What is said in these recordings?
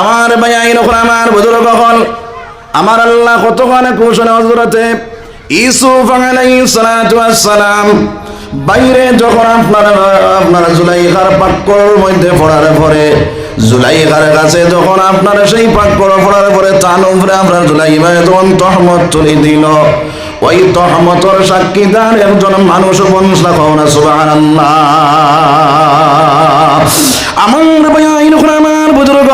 আমার ভাই আইন আমার বুজুর্গ হল আমার আল্লাহ কতখানে কৌশল হজরতে ইসুফ সালাম বাইরে যখন আপনার আপনার জুলাইখার পাক্কর মধ্যে পড়ার পরে, জুলাইখার কাছে যখন আপনার সেই পাক্কর পড়ার পরে তান উপরে আপনার জুলাইমা যখন তহমত তুলে দিল। ওই তহমতর সাক্ষীদার একজন মানুষ বংশ কওনা, সুবহানাল্লাহ। আমার বয়াইন আমার বুজুর্গ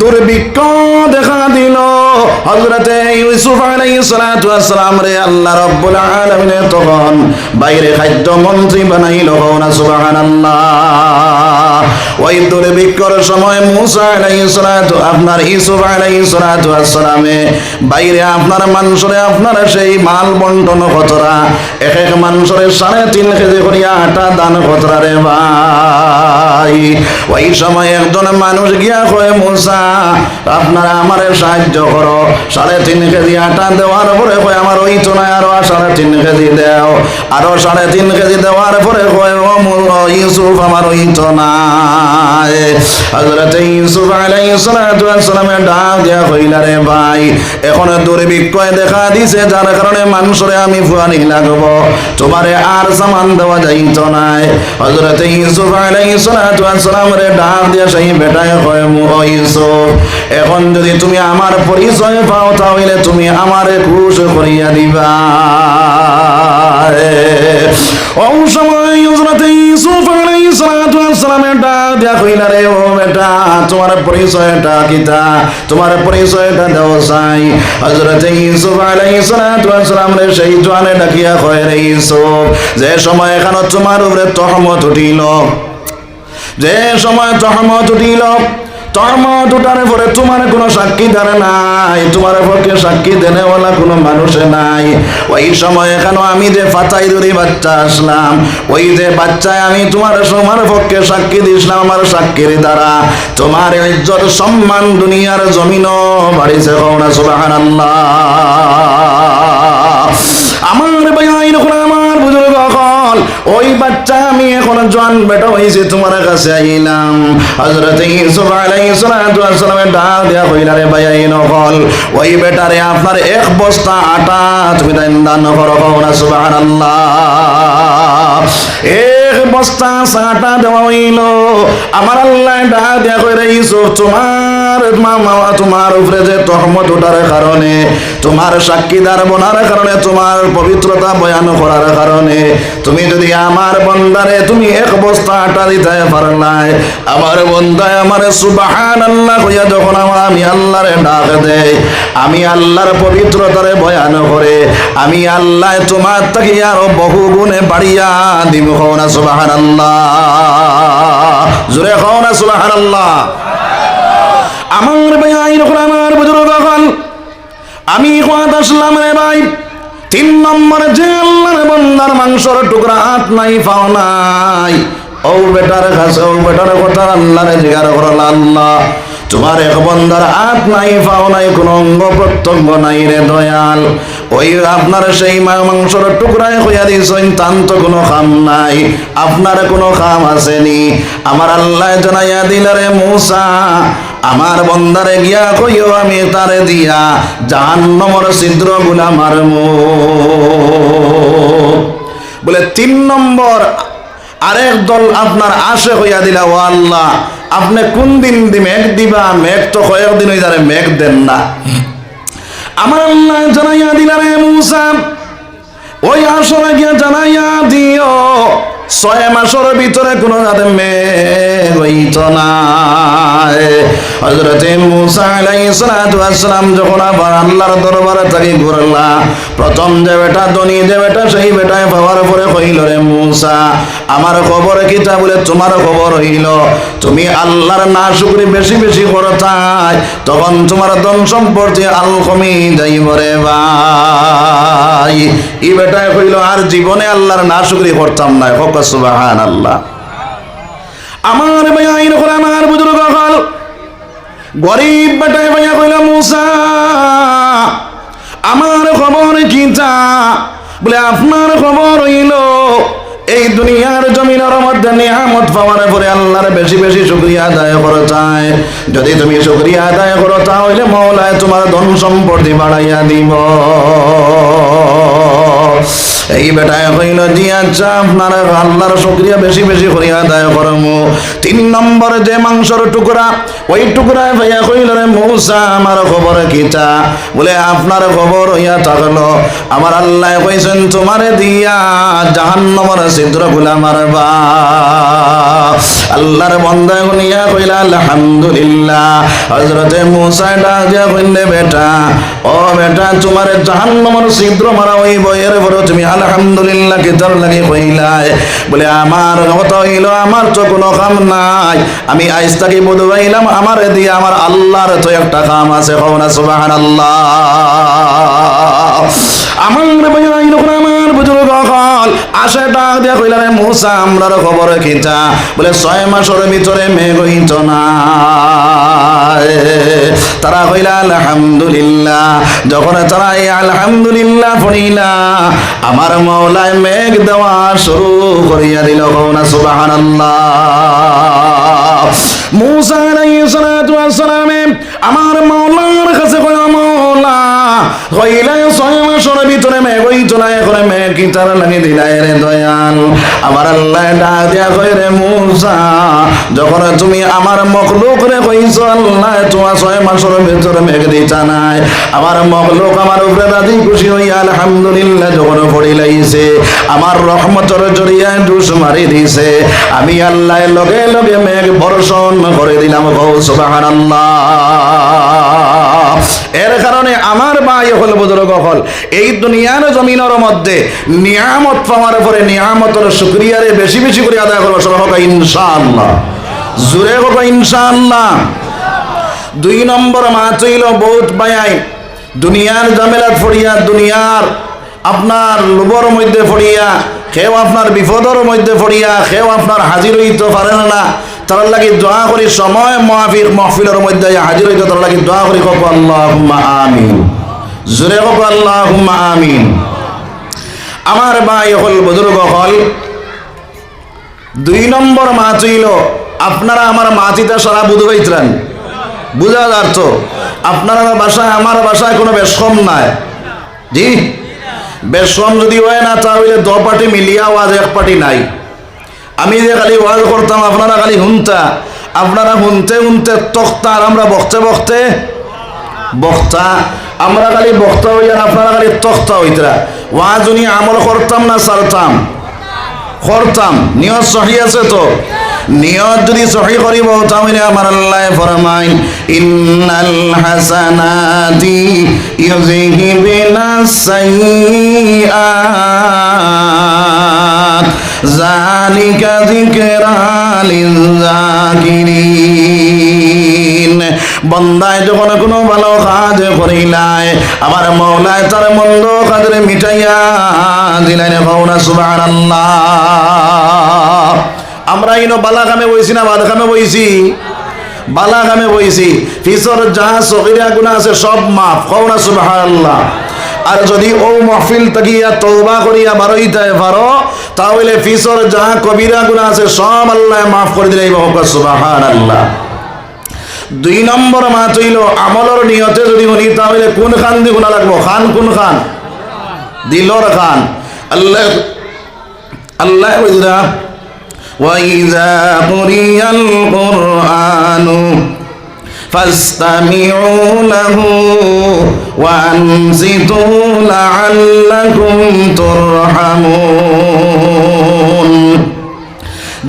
দুর্ভিক্ষ দেখা দিল। হযরতে ইউসুফ আলাইহিস সালাতু ওয়াস সালাম রে আল্লাহ রাব্বুল আলামিন তখন বাইরে খাদ্য মন্ত্রী বানাইল না, সুবহানাল্লাহ। ওই দুর্ভিক্ষর সময় মুসা আলাইহিস সালাতু, আপনার ইউসুফ আলাইহিস সালাতু ওয়াস সালামে বাইরে আপনার মানুষরে আপনার সেই মাল বন্টন কতরা এক এক মানুষরে সাড়ে তিন কেজি করিয়া আটা দান কতরা রে ভাই। ওই সময় একজন মানুষ গিয়া কয়, মুসা, আপনারা আমারে সাহায্য করো। সাড়ে তিন কেজি আটা দেওয়ার পরে আমার ওই নাই আরও সাড়ে তিন কেজি দেও। আরও সাড়ে তিন কেজি দেওয়ার পরে কয় ইউসুফ আমার ওই তো নাই। হযরত ইউসুফ আলাইহিস ডাক দিয়া কইলা, রে ভাই, এখন দুর্ভিক্ষয় দেখা দিছে, যার কারণে মানুষরে আমি ফুয়ানি লাগবো। তোমারে আর সামান দেওয়া যাইত নাই। হযরত ইউসুফ আলাইহিস রে ডাক দিয়া সেই বেটায় কয় ও ইউসুফ, এখন যদি তুমি আমার পরিচয় পাও, তাহলে তুমি আমারে খুশ করিয়া দিবা। ও সময় হযরত ইউসুফ আলাইহিস সালাতু ওয়াস সালামের ডাক দিয়া কইলা রে, ও বেটা, তোমার পরিচয়টা কিতা তোমার পরিচয়টা দাও চাই হযরত ইউসুফ আলাইহিস সালাতু ওয়াস সালাম রে, সেই জোয়ানে ডাকিয়া কয় রে, ইউসুফ, যে সময় এখানে তোমার উপরে তহমত উঠিল, যে সময় তহমত উঠিল তহমত দুটার পরে তোমার কোনো সাক্ষী ধারে নাই। তোমার পক্ষে সাক্ষী দেনেওয়ালা কোনো মানুষে নাই। ওই সময় এখানে আমি যে ফাতাই দুরি বাচ্চা আসলাম? ওই যে বাচ্চায় আমি তোমার তোমার পক্ষে সাক্ষী দিয়েছিলাম আমার সাক্ষীর দ্বারা। তোমার ইজ্জত সম্মান দুনিয়ার জমিনও বাড়িছে কৌনা সুবহানাল্লাহ। আমার ওই বাচ্চা আমি এখন জোয়ান বেটা হয়েছে, তোমার কাছে আইলাম। হযরত ইউসুফ আলাইহিস সালাতু ওয়াস সালামের ডাক দেয়া কইলা রে ভাই আইন হল ওই বেটারে আপনার এক বস্তা আটা তুমি দান করো না, সুবহানাল্লাহ। এক বস্তা আটা দেওয়া হইল। আমার আল্লাহ ডাক দেয়া কইরা ইউসুফ, তোমার মামা, তোমার উপরে যে তহমত ওঠার কারণে, তোমার সাক্ষীদার বনার কারণে, তোমার পবিত্রতা বয়ান করার কারণে, তুমি যদি আমার বন্দারে তুমি এক বস্তা আটা দিতে পারলাই আমার বন্দায় আমার সুবাহান আল্লাহ কইয়া যখন আমার আমি আল্লাহরে ডাক দেয় আমি আল্লাহর পবিত্রতারে বয়ান করে, আমি আল্লাহ তোমার তাকে আরও বহু গুণে বাড়িয়া দিব হও সুবাহান আল্লাহ জোরে হও সুবাহান আল্লাহ আমার ভাই আইন আমার বুজুর্গ হল আমি আসলাম রে ভাই, তিন নম্বরে যে আল্লাহর বন্দার মাংসর টুকরা হাত নাই, পাও নাই। ও বেটার কাছে, ও বেটার কথা আল্লাহরে জিজ্ঞাসা করল আল্লাহ। তোমার এক বন্দার হাত নাই, পাও নাই, কোন অঙ্গ প্রত্যঙ্গ নাই রে দয়াল। ওই আপনার সেই মাংসর টুকরায় হইয়া দিয়েছেন, তান তো কোনো খাম নাই। আপনার কোনো খাম আসেনি। আমার আল্লাহ জানাইয়া দিলারে মূসা আমার বন্দারে গিয়া কইও আমি তারে দিয়া, জাহান্নমর ছিদ্রগুলা মারমু। বলে, তিন নম্বর, আরেক দল আপনার আশে হইয়া দিলা, ও আল্লাহ, আপনি কোন দিন মেঘ দিবা? মেঘ তো কয়েকদিন হয়ে যারে মেঘ দেন না। আমার আল্লাহ জানাইয়া দিলা রে মুসা, ওই আসরে গিয়া জানাইয়া দিও, ছয় মাসের ভিতরে কোনো যাতে মেঘ হইত না হজরতে মুসা আলাইহিস সালাতু ওয়াস সালাম যখন আবার আল্লাহর দরবারে থাকি ঘুরলা প্রথম যে বেটা, ধনী যে বেটা, সেই বেটায় পাওয়ার পরে কইল রে মুসা, আমার খবর কিতা বলে তোমার খবর হইল? তুমি আল্লাহর না শুকরি বেশি বেশি করতাই, তখন তোমার ধন সম্পর্কে আল কমি যাইব রে ভাই। ই বেটায় কইল আর জীবনে আল্লাহর না শুকরি করতাম না, হোক সুবাহান আল্লাহ আমার ভাই আইন করে আমার বুজুর্গ হল গরিব বেটায় ভাইয়া কইল, মুসা, আমার খবর কিতা বলে, আপনার খবর হইল, এই দুনিয়ার জমিনের মধ্যে নিয়ামত পাওয়ার পরে আল্লাহর বেশি বেশি শুক্রিয়া আদায় করো চায় যদি তুমি শুক্রিয়া আদায় করো, তাহলে মৌলায় তোমার ধন সম্পত্তি বাড়াইয়া দিব। এই বেটায় হইল জি আচ্ছা আপনার আল্লাহর শুক্রিয়া বেশি বেশি করিয়া আদায় করমু। তিন নম্বর যে মাংসর টুকরা, ওই টুকরায় ভাইয়া কইল, রে মৌসা, আমার খবর কিটা বলে, আপনার খবর হইয়া থাকল। আমার আল্লাহ কইছেন, তোমারে দিয়া জাহান্নমর ছিদ্রগুলা মারবা। আল্লাহর বন্ধা গুনিয়া কইলা, আলহামদুলিল্লাহ। হযরতে মুসা ডাক দিয়া কইলে বেটা, ও বেটা, তোমার জাহান্নামের ছিদ্র মারা ওই এর পরে তুমি আলহামদুলিল্লাহ কে তোর লাগে কইলাই বলে, আমার কথা হইল, আমার তো কোনো কাম নাই। আমি আইজ তাকে বদলাইলাম আমার দিয়ে আমার আল্লাহর তো একটা কাম আছে কওনা সুবহানাল্লাহ? আমার ভাই আইন আমার ডাক দিয়া মুসা, আমরার খবর বলে, ছয় মাসের ভিতরে মেঘ হইত না। তারা কইলা, আলহামদুলিল্লাহ। যখন তারা এই আলহামদুলিল্লাহ পড়িলা, আমার মৌলায় মেঘ দেওয়া শুরু করিয়া দিল কওনা সুবহানাল্লাহ। মুসা আলাইহিস সালাতু ওয়াস সালামে আমার মাওলার কাছে কয় ছয় মাসের ভিতরে মেঘ হইতো না এখন মেঘ কি তার লাগি দিলাই রে দয়াল। আমার আল্লাহ দিয়া কই রে মুসা, যখন তুমি আমার মখলুক রে কইছো, আল্লাহ, তোমার ছয় মাসের ভিতরে মেঘ দিতা নাই। আমার মখলুক আমার উপরে রাজি খুশি আলহামদুলিল্লাহ, যখন পড়িলাইছে আমার রহমতর জড়িয়া ডুস মারি দিছে। আমি আল্লাহ লগে লগে মেঘ বর্ষণ করে দিলাম গো, সুবহানাল্লাহ। এর কারণে আমার ভাই হল বুজুর্গ হল, এই দুনিয়ার জমিনের মধ্যে নিয়ামত পাওয়ার পরে নিয়ামতের শুক্রিয়ারে বেশি বেশি করে আদায় করব। সব হোক, ইনশাআল্লাহ। জুড়ে হোক, ইনশাআল্লাহ। দুই নম্বর মা চইল বহুত বায়াই, দুনিয়ার জামেলাত ফড়িয়া, দুনিয়ার আপনার লোভর মধ্যে ফড়িয়া, কেউ আপনার বিপদর মধ্যে ফড়িয়া, কেউ আপনার হাজির হইতে পারেন না। তার লাগি দোয়া করি সময় মাহফিল মাহফিলের মধ্যে হাজির হইতে তার লাগি দোয়া করি, কক আল্লাহ আমিন। জোরে কক আল্লাহ আমিন। আমার ভাই হল বুজুর্গ হল। দুই নম্বর মা চইল আপনারা আমার মাতিটা সারা বুধ হইতেন বুঝা তো আপনার বাসায় আমার বাসায় কোনো বেশম নাই। জি? বেশম যদি হয় না, তাহলে দ পার্টি মিলিয়া ওয়াজ এক পার্টি নাই। আমি যে খালি ওয়াজ করতাম, আপনারা খালি শুনতা আপনারা শুনতে শুনতে তক্তা আর আমরা বকতে বকতে বক্তা। আমরা খালি বক্তা হইয়া আপনারা খালি তক্তা হইতরা। ওয়াজ উনি আমল করতাম না সারতাম? করতাম। নিয়ত সহি আছে তো? নিয়ত যদি সহি করিব, তাহলে আমার আল্লাহ ফরমাইন, ইন্নাল হাসানাতি ইউযহিবিনা সাইয়্যাত। যালিকা যিকরা লিযাকিরিন বন্দায় যখন কোনো ভালো কাজ করিলাই আমার মৌলায় তার মন্দ কাজরে মিটাইয়া দিলেন কৌনা সুবহানাল্লাহ। আমরা ইনো বালা কামে বইছি না বাদ কামে বইছি। বালা কামে বইছি। ফিসর যাহা সগিরা, গুনাহ আছে, সব মাফ, কওনা সুবহানাল্লাহ। আর যদি ও মহফিল তাকিয়া তওবা করিয়া বারইতে পারো তাহলে ফিসর যাহা কবিরা গুনাহ আছে সব আল্লাহ মাফ করে দিলে সুবহানাল্লাহ দুই নম্বর মা চইল আমলর নিয়তে যদি শুনি তাহলে কোন খান দি গুণা লাগবো খান কোন খান দিলর খান আল্লাহ আল্লাহ বুঝরা وإذا قرئ القرآن فاستمعوا له وأنصتوا لعلكم ترحمون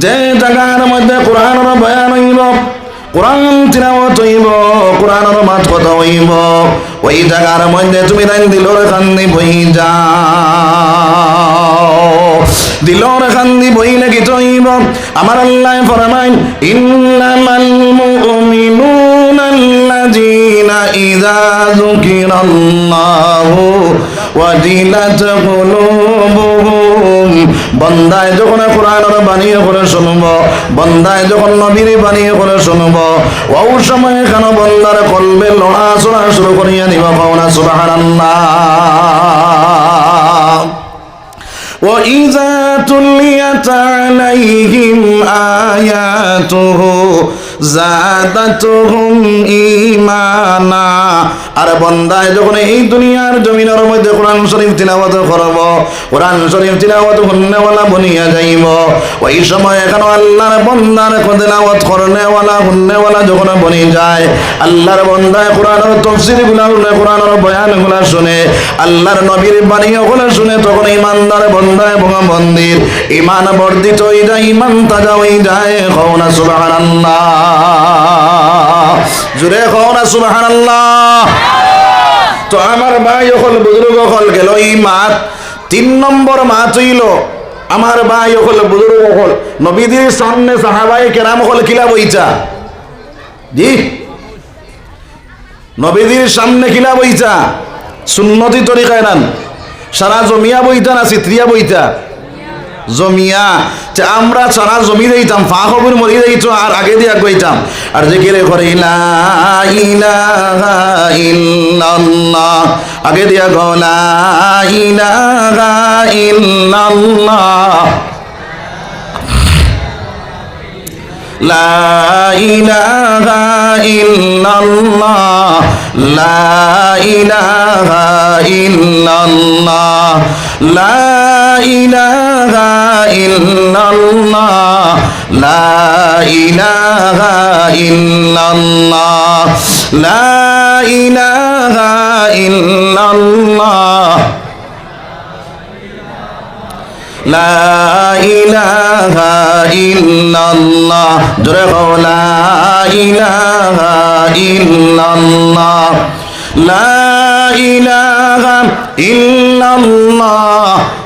যে জায়গার মধ্যে কোরআনের বয়ান হইব কোরআন তিলাওয়াত হইব কোরআনের মাত কথা হইব ওই জায়গার মধ্যে তুমি রাইন দিলর কান্দি বই যাও দিলর কান্দি বই লাগি তৈব আমার আল্লাহ ফরমাইন ইন্নামাল মুমিনুনা আল্লাযীনা ইযা যুকিরাল্লাহু ওয়াজিলাত কুলুবুহুম বন্দায় যখন কোরআনের বানিয়ে করে শুনব বন্দায় যখন নবীর বানিয়ে করে শুনব ও সময় কেন বন্দার কলবে লড়া চড়া শুরু করিয়া দিব পাওনা সুবহানাল্লাহ وإذا تليت عليهم آياته জাদাতুহুম ঈমানা। আর বন্দায় যখন এই দুনিয়ার জমিনের মধ্যে কোরআন শরীফ তিলাওয়াত করব, কোরআন শরীফ তিলাওয়াত হুন্নেওয়ালা বনিয়া যাইব। ওই সময় এখানে আল্লাহর বন্দার তিলাওয়াত করনেওয়ালা, হুন্নেওয়ালা যখন বনি যায়, আল্লাহর বন্দায় কোরআনের তফসিরগুলা কোরআনের বয়ানগুলা শুনে, আল্লাহর নবীর বাণী ওগুলো শুনে তখন ইমানদার বন্দায় এবং মন্দির ইমান বর্ধিত হয়ে যায়, ইমান তাজা হয়ে যায়। কৌনা সুবহানাল্লাহ। জুড়ে কৌনা সুবহানাল্লাহ। তো আমার ভাই হল বুজুর্গ হল গেল, এই মাত তিন নম্বর মাত হইল আমার ভাই হল বুজুর্গ হল নবীদের সামনে সাহাবাই কেরাম হল কিলা বইচা জি? নবীদের সামনে কিলা বইচা সুন্নতি তরিকায় নান। সারা জমিয়া বইতা না চিত্রিয়া বইতা? জমিয়া আমরা সারা জমি দিতাম ফা খবর মরি দিত আর আগে দিয়া কইতাম, আর যে কিরে করে আগে দিয়া গলা লা ইলাহা ইল্লাল্লাহ লা ইলাহা ইল্লাল্লাহ লা ইলাহা ইল্লাল্লাহ, লা ইলাহা ইল্লাল্লাহ, লা ইলাহা ইল্লাল্লাহ, লা ইলাহা ইল্লাল্লাহ, জোরে বলো, লা ইলাহা ইল্লাল্লাহ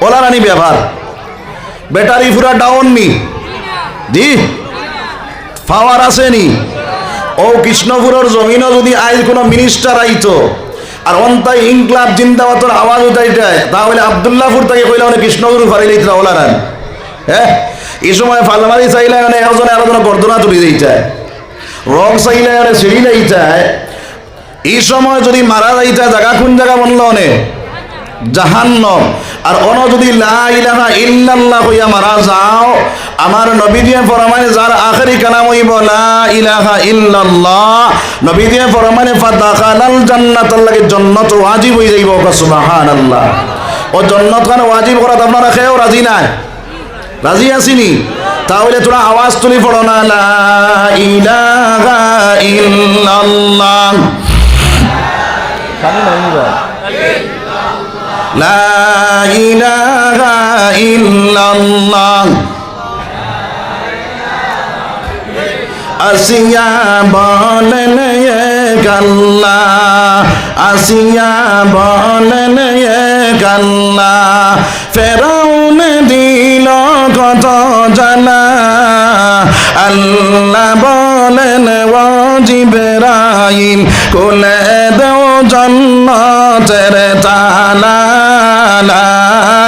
রে ওলা রানি ব্যবহার। ব্যাটারি ফুরা ডাউন নি। জি? পাওয়ার আছে নি। ও কৃষ্ণপুরের জমিনও যদি আজ কোনো মিনিস্টার আইতো, আর অন্তাই ইনকলাব জিন্দাবাদর আওয়াজ উঠাইটায়, তাহলে আবদুল্লাহপুর থেকে কইলে অনেক কৃষ্ণগুরু ফারিলে ওলারান হ্যাঁ? এই সময় ফালমারি চাইলে মানে একজনে আলোচনা গর্দনা তুলি দিইটায়। রং চাইলে মানে সিঁড়ি লাইটায়। এই সময় যদি মারা যাইতা জায়গা কোন জায়গা বলল অনে জাহান্নম। আর অন যদি যাও, আমার নবী দিয়ে ফরমানে যার আখেরি কালাম হইব লা ইলাহা ইল্লাল্লাহ, নবী দিয়ে ফরমানে ফাদাখালাল জান্নাত আল্লাহকে জান্নাত ওয়াজিব হই যাইব সুবহানাল্লাহ। ও জান্নাত খান ওয়াজিব করাত আপনারা খেয়েও রাজি নাই? রাজি আসিনি তাহলে তোরা আওয়াজ তুলি পড়ো না, লা ইলাহা ইল্লাল্লাহ। لا إله إلا الله আসিয়া বলেন কাল্লা আসিয়া বলেন কাল্লা ফেরাউন দিল কত জানা আল্লাহ বলেন ও জিবরাইল কোলে দেও জন্নতের তালা লা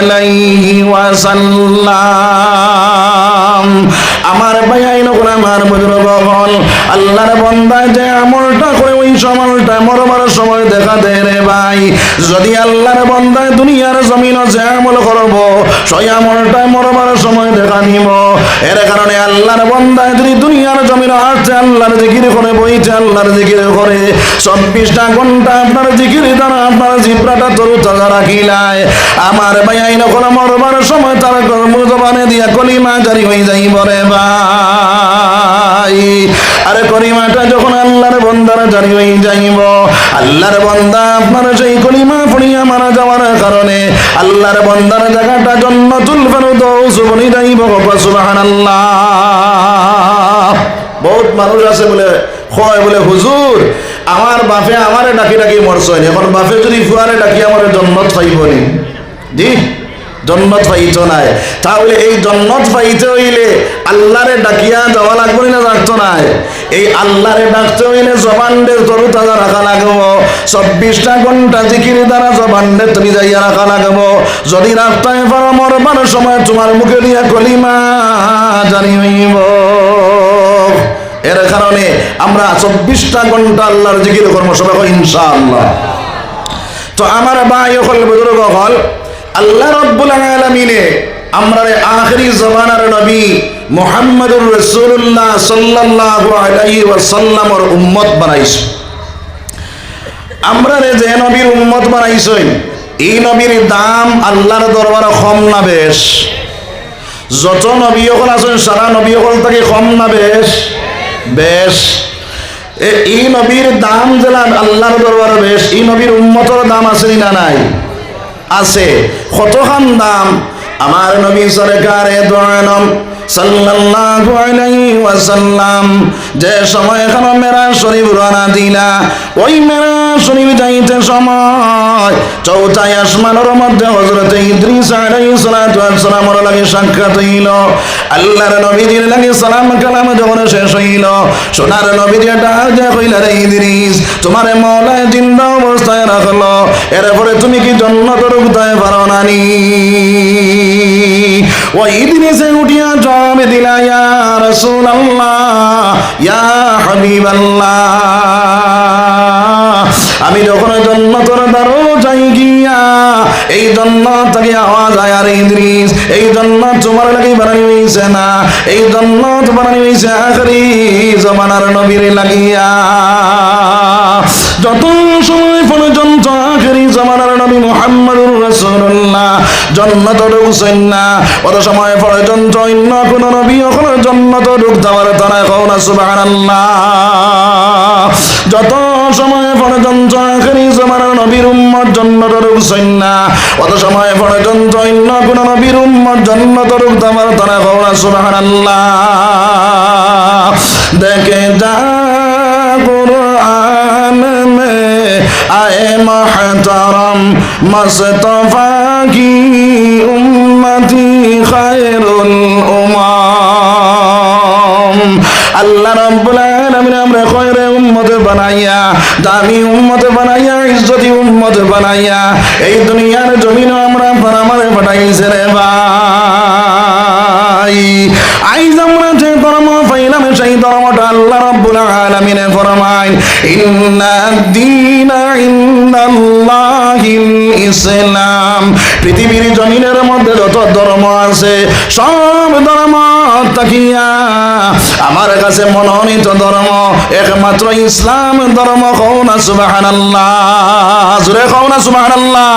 عليه وسلم আমার ভাই করে আমার বুজুর্গ হল আল্লাহর বন্দায় যে আমলটা করে ওই সময়টা মরবার সময় দেখা দেয় রে ভাই। যদি আল্লাহর বন্দায় দুনিয়ার জমিন যে আমল করব, সেই আমলটা মরবার সময় দেখা নিব। এর কারণে আল্লাহর বন্দায় যদি দুনিয়ার জমিন আসছে আল্লাহর জিকির করে বইছে, আল্লাহর জিকির করে। চব্বিশটা ঘণ্টা আপনার জিকির দ্বারা আপনার জিব্রাটা তরু তাজা রাখিলায়। আমার ভাই আইন করে মরবার সময় তার কর্ম জবানে দিয়া কলিমা জারি হয়ে যাই বরে ভাই আরে কলিমাটা যখন আল্লাহর বন্দারা জারি হয়ে যাইব, আল্লাহর বন্দা আপনার সেই কলিমা পড়িয়া মারা যাওয়ার কারণে আল্লাহর বন্দার জায়গাটা জন্নতুল ফেরদৌস বনি যাইব সুবহানাল্লাহ। বহুত মানুষ আছে বলে, হয় বলে, হুজুর, আমার বাপে আমারে ডাকি ডাকি মরছয় এখন বাপে যদি ফুয়ারে ডাকি আমার জন্নত পাইবনি জি? জন্নত পাইত নাই। তাহলে এই জন্নত পাইতে হইলে আল্লাহরে ডাকিয়া যাওয়া লাগবে না ডাকতো নাই? এই আল্লাহরে ডাকতে হইলে জবানদের তরু তাজা রাখা লাগবো। চব্বিশটা ঘণ্টা জিকির দ্বারা জবানদের তুমি যাইয়া রাখা লাগবো। যদি রাখতে পারো মরবার সময় তোমার মুখে দিয়া কলিমা জানি হইব। এর কারণে আমরা চব্বিশটা ঘণ্টা আল্লাহর জিকির কর্ম ইনশাআল্লাহ। তো আমার ভাই হল বুজুর্গ হল আল্লাহ রব্বুল আলামিনে আমরা আখরি জমানার নবী মুহাম্মদুর রাসূলুল্লাহ সাল্লাল্লাহু আলাইহি ওয়াসাল্লামর উম্মত বানাইছ। আমরা রে যে নবীর উম্মত বানাইছই, এই নবীর দাম আল্লাহর দরবারে কম না বেশ। যত নবী হল আছেন, সারা নবী হল থেকে কম না বেশ। বেশ। এই নবীর দাম জেলা আল্লাহর দরবারে বেশ, এই নবীর উম্মতর দাম আছে না নাই? আছে। কতখান দাম? আমার নবী সরকারে দোয়ানম সাল্লাল্লাহু আলাইহি ওয়াসাল্লাম। যে সময় এখন মেরা শরীফ রানা দিলা, ওই মেরা শরীফ যাইতে সময় চৌথাই আসমানের মধ্যে হযরত ইদ্রিস আলাইহিস সালাতু ওয়াসসালামের লাগে সাক্ষাৎ হইল। আল্লাহর নবীজির লাগে সালাম কালাম যখন শেষ হইল, সোনার নবীজি ডাক যে কইলা, রে ইদ্রিস, তোমার মৌলায় জিন্দা অবস্থায় রাখল, এরপরে তুমি কি জন্নত ঢুকতে পারো নানি? ও ইদ্রিসে উঠিয়া জবাব দিলা ইয়া রাসূলুল্লাহ ইয়া হাবিবাল্লাহ আমি যখন জন্নতর দ্বারো যাই গিয়া এই জন্নত থেকে আওয়াজ আয় আর ইদ্রিস, এই জন্নত তোমার লাগি বানানি হইছে না, এই জন্নত বানানি হইছে আখরি জমানার নবীর লাগিয়া। যত জন্মত ঢুকছেন না অত সময় পর্যন্ত অন্য কোনো নবী কখনো জন্নত ঢুকতে পারে তারা এখন সুবহানাল্লাহ। যত সময় পর্যন্ত আখেরি জমানার নবীর উম্মত জন্নত ঢুকছেন না অত সময় পর্যন্ত অন্য কোনো নবীর উম্মত জন্নত ঢুকতে পারে তারা এখন সুবহানাল্লাহ। দেখে যা قرآن میں آئے محترم মাসতাফাকি উম্মতি খায়রুল উমাম। আল্লাহ রাব্বুল আলামিন আমরা খয়রে উম্মতে বানাইয়া, দামি উম্মতে বানাইয়া, ইজ্জতি উম্মতে বানাইয়া, এই দুনিয়ার জমিনও আমরা বানামারে পাঠাইছে রে ভাই। আইজ ধর্ম আল্লাহ ইসলাম পৃথিবীর জমিনের মধ্যে যত ধর্ম আছে সব ধর্ম আমার কাছে মনোনীত ধর্ম একমাত্র ইসলাম ধর্ম কও না সুবহানাল্লাহ জোরে কও না সুবহানাল্লাহ